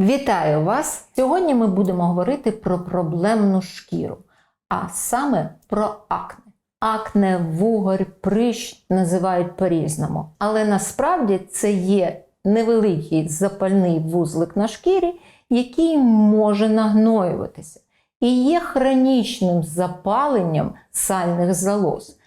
Вітаю вас! Сьогодні ми будемо говорити про проблемну шкіру, а саме про акне. Акне, вугор, прищ називають по-різному, але насправді це є невеликий запальний вузлик на шкірі, який може нагноюватися, і є хронічним запаленням сальних залоз.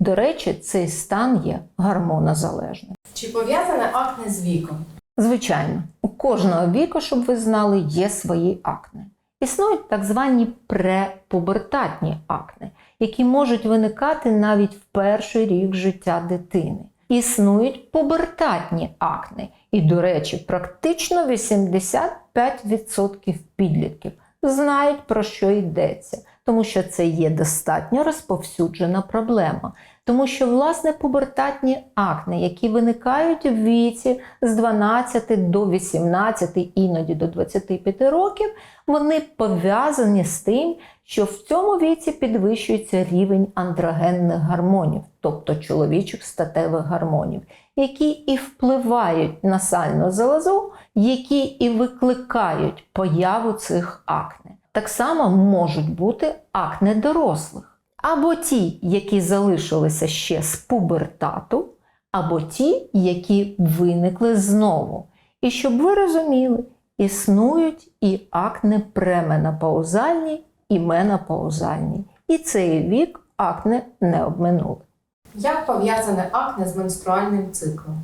До речі, цей стан є гормонозалежним. Чи пов'язане акне з віком? Звичайно, у кожного віку, щоб ви знали, є свої акне. Існують так звані препубертатні акне, які можуть виникати навіть в перший рік життя дитини. Існують пубертатні акне, і, до речі, практично 85% підлітків знають, про що йдеться, тому що це є достатньо розповсюджена проблема. Тому що, власне, пубертатні акне, які виникають в віці з 12 до 18, іноді до 25 років, вони пов'язані з тим, що в цьому віці підвищується рівень андрогенних гормонів, тобто чоловічих статевих гормонів, які і впливають на сальну залозу, які і викликають появу цих акне. Так само можуть бути акне дорослих. Або ті, які залишилися ще з пубертату, або ті, які виникли знову. І щоб ви розуміли, існують і акне пременопаузальні, і менопаузальні. І цей вік акне не обминули. Як пов'язане акне з менструальним циклом?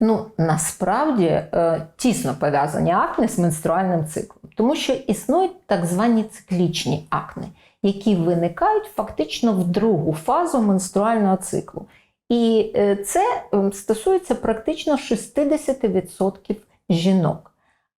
Ну, насправді е, тісно пов'язані акне з менструальним циклом, тому що існують так звані циклічні акне, які виникають фактично в другу фазу менструального циклу. І е, це е, стосується практично 60% жінок.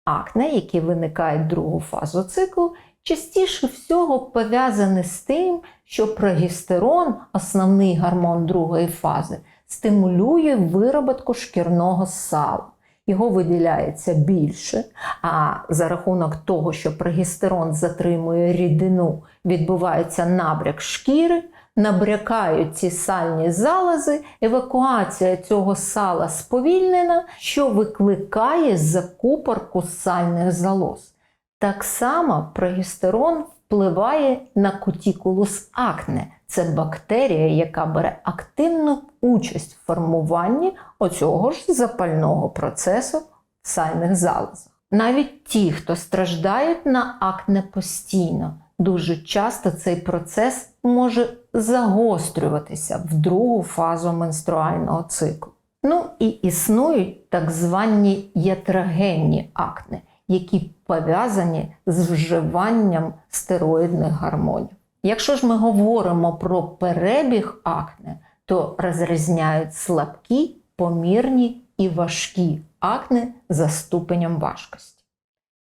Акне, які виникають в другу фазу циклу, частіше всього пов'язані з тим, що прогестерон, основний гормон другої фази, стимулює вироботку шкірного сала. Його виділяється більше, а за рахунок того, що прогестерон затримує рідину, відбувається набряк шкіри, набрякають ці сальні залози, евакуація цього сала сповільнена, що викликає закупорку сальних залоз. Так само прогестерон впливає на кутікулус акне. Це бактерія, яка бере активну участь в формуванні оцього ж запального процесу в сальних залозах. Навіть ті, хто страждають на акне постійно, дуже часто цей процес може загострюватися в другу фазу менструального циклу. Ну і існують так звані ятрогенні акне, які пов'язані з вживанням стероїдних гормонів. Якщо ж ми говоримо про перебіг акне, то розрізняють слабкі, помірні і важкі акне за ступенем важкості.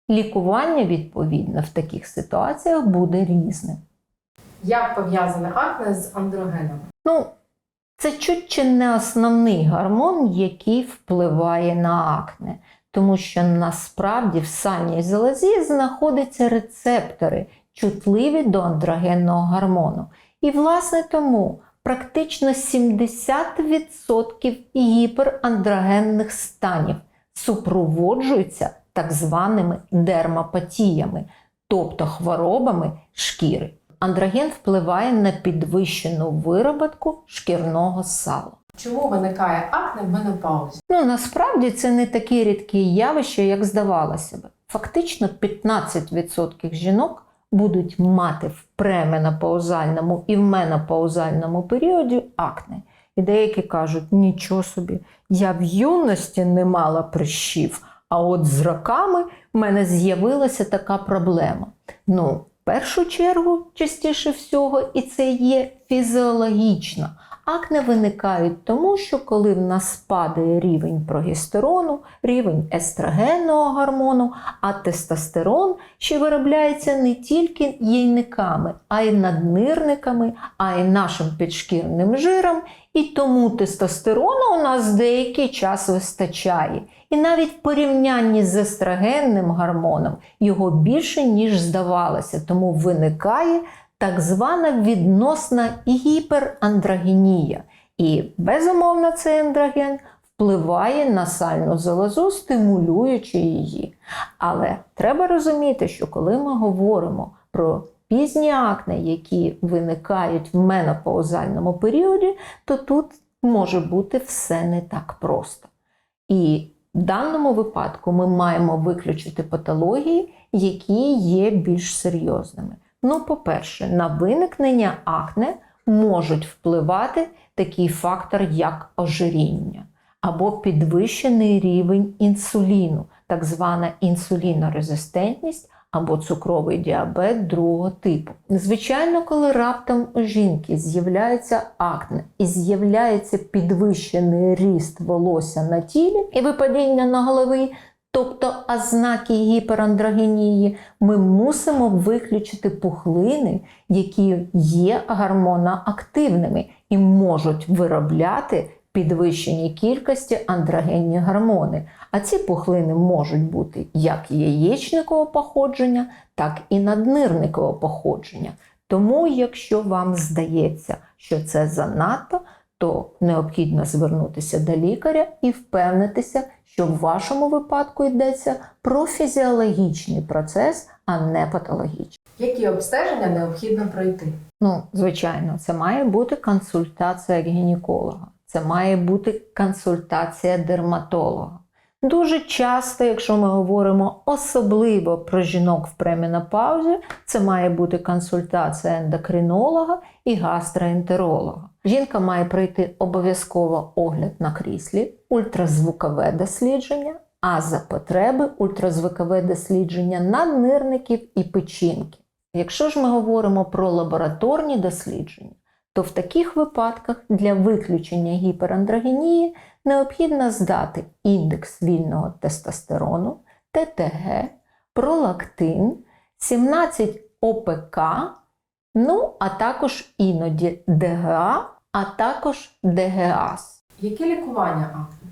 Лікування, відповідно, в таких ситуаціях буде різним. Як пов'язане акне з андрогенами? Ну, це чуть чи не основний гормон, який впливає на акне, тому що насправді в сальній залозі знаходяться рецептори, чутливі до андрогенного гормону. І, власне, тому практично 70% гіперандрогенних станів супроводжуються так званими дермапатіями, тобто хворобами шкіри. Андроген впливає на підвищену вироботку шкірного сала. Чому виникає акне в менопаузі? Ну насправді це не таке рідке явище, як здавалося б. Фактично 15% жінок будуть мати в пременопаузальному і в менопаузальному періоді акне. І деякі кажуть, нічого собі, я в юності не мала прищів, а от з роками в мене з'явилася така проблема. Ну, в першу чергу, частіше всього, і це є фізіологічно. Акне виникають тому, що коли в нас падає рівень прогестерону, рівень естрогенного гормону, а тестостерон ще виробляється не тільки яйниками, а й наднирниками, а й нашим підшкірним жиром. І тому тестостерону у нас деякий час вистачає. І навіть в порівнянні з естрогенним гормоном його більше, ніж здавалося, тому виникає так звана відносна гіперандрогенія. І безумовно цей андроген впливає на сальну залозу, стимулюючи її. Але треба розуміти, що коли ми говоримо про пізні акне, які виникають в менопаузальному періоді, то тут може бути все не так просто. І в даному випадку ми маємо виключити патології, які є більш серйозними. Ну, по-перше, на виникнення акне можуть впливати такий фактор, як ожиріння або підвищений рівень інсуліну, так звана інсулінорезистентність або цукровий діабет другого типу. Звичайно, коли раптом у жінки з'являється акне і з'являється підвищений ріст волосся на тілі і випадіння на голові, тобто ознаки гіперандрогенії, ми мусимо виключити пухлини, які є гормоноактивними і можуть виробляти підвищеній кількості андрогенні гормони. А ці пухлини можуть бути як яєчникового походження, так і наднирникового походження. Тому, якщо вам здається, що це занадто, то необхідно звернутися до лікаря і впевнитися, що в вашому випадку йдеться про фізіологічний процес, а не патологічний. Які обстеження необхідно пройти? Ну, звичайно, це має бути консультація гінеколога, це має бути консультація дерматолога. Дуже часто, якщо ми говоримо особливо про жінок в пременопаузі, це має бути консультація ендокринолога і гастроентеролога. Жінка має пройти обов'язково огляд на кріслі, ультразвукове дослідження, а за потреби ультразвукове дослідження наднирників і печінки. Якщо ж ми говоримо про лабораторні дослідження, то в таких випадках для виключення гіперандрогенії необхідно здати індекс вільного тестостерону, ТТГ, пролактин, 17 ОПК, ну а також іноді ДГА, а також ДГАС. Які лікування акне?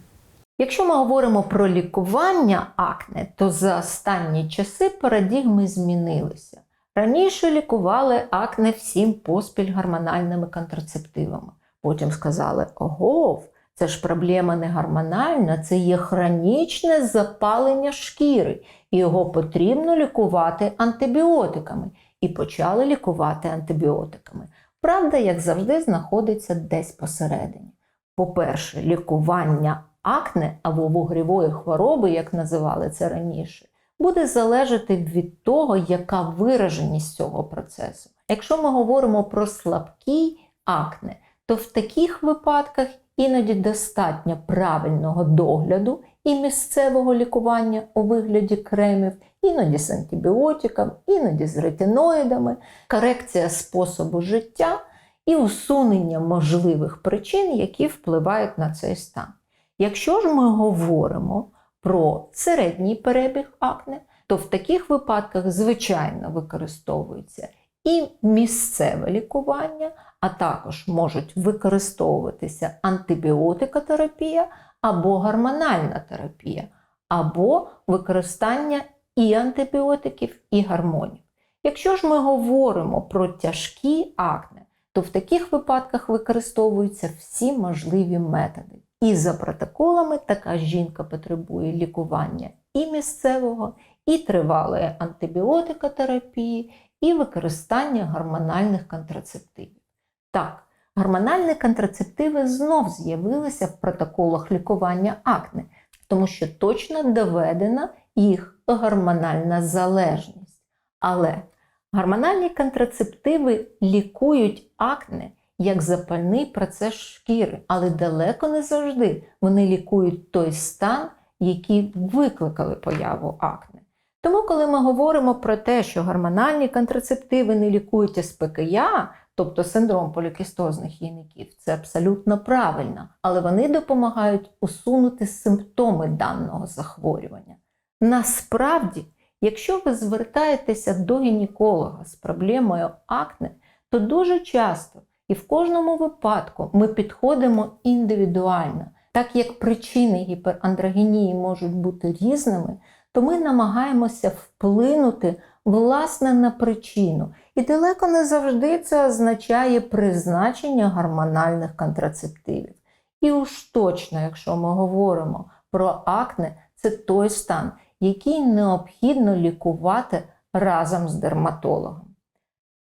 Якщо ми говоримо про лікування акне, то за останні часи парадігми змінилися. Раніше лікували акне всім поспіль гормональними контрацептивами. Потім сказали: ого, це ж проблема не гормональна, це є хронічне запалення шкіри, і його потрібно лікувати антибіотиками. І почали лікувати антибіотиками. Правда, як завжди, знаходиться десь посередині. По-перше, лікування акне або вугрівої хвороби, як називали це раніше, буде залежати від того, яка вираженість цього процесу. Якщо ми говоримо про слабкий акне, то в таких випадках іноді достатньо правильного догляду і місцевого лікування у вигляді кремів, іноді з антибіотиком, іноді з ретиноїдами, корекція способу життя і усунення можливих причин, які впливають на цей стан. Якщо ж ми говоримо про середній перебіг акне, то в таких випадках, звичайно, використовується і місцеве лікування, а також можуть використовуватися антибіотикотерапія або гормональна терапія, або використання і антибіотиків, і гормонів. Якщо ж ми говоримо про тяжкі акне, то в таких випадках використовуються всі можливі методи. І за протоколами така жінка потребує лікування і місцевого, і тривалої антибіотикотерапії, і використання гормональних контрацептивів. Так, гормональні контрацептиви знов з'явилися в протоколах лікування акне, тому що точно доведена їх гормональна залежність. Але гормональні контрацептиви лікують акне як запальний процес шкіри, але далеко не завжди вони лікують той стан, який викликали появу акне. Тому, коли ми говоримо про те, що гормональні контрацептиви не лікують СПКЯ, тобто синдром полікістозних яйників, це абсолютно правильно, але вони допомагають усунути симптоми даного захворювання. Насправді, якщо ви звертаєтеся до гінеколога з проблемою акне, то дуже часто і в кожному випадку ми підходимо індивідуально. Так як причини гіперандрогенії можуть бути різними, то ми намагаємося вплинути власне на причину. І далеко не завжди це означає призначення гормональних контрацептивів. І уж точно, якщо ми говоримо про акне, це той стан, який необхідно лікувати разом з дерматологом.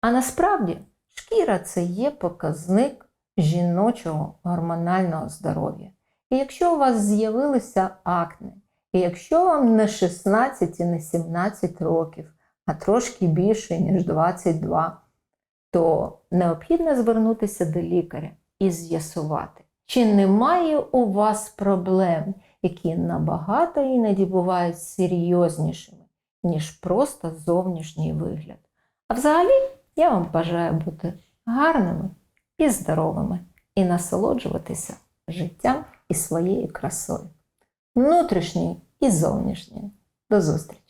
А насправді шкіра це є показник жіночого гормонального здоров'я. І якщо у вас з'явилися акне, і якщо вам не 16 і не 17 років, а трошки більше, ніж 22, то необхідно звернутися до лікаря і з'ясувати, чи немає у вас проблем, які набагато іноді бувають серйознішими, ніж просто зовнішній вигляд. А взагалі, я вам бажаю бути гарними і здоровими і насолоджуватися життям і своєю красою, внутрішньою і зовнішньою. До зустрічі!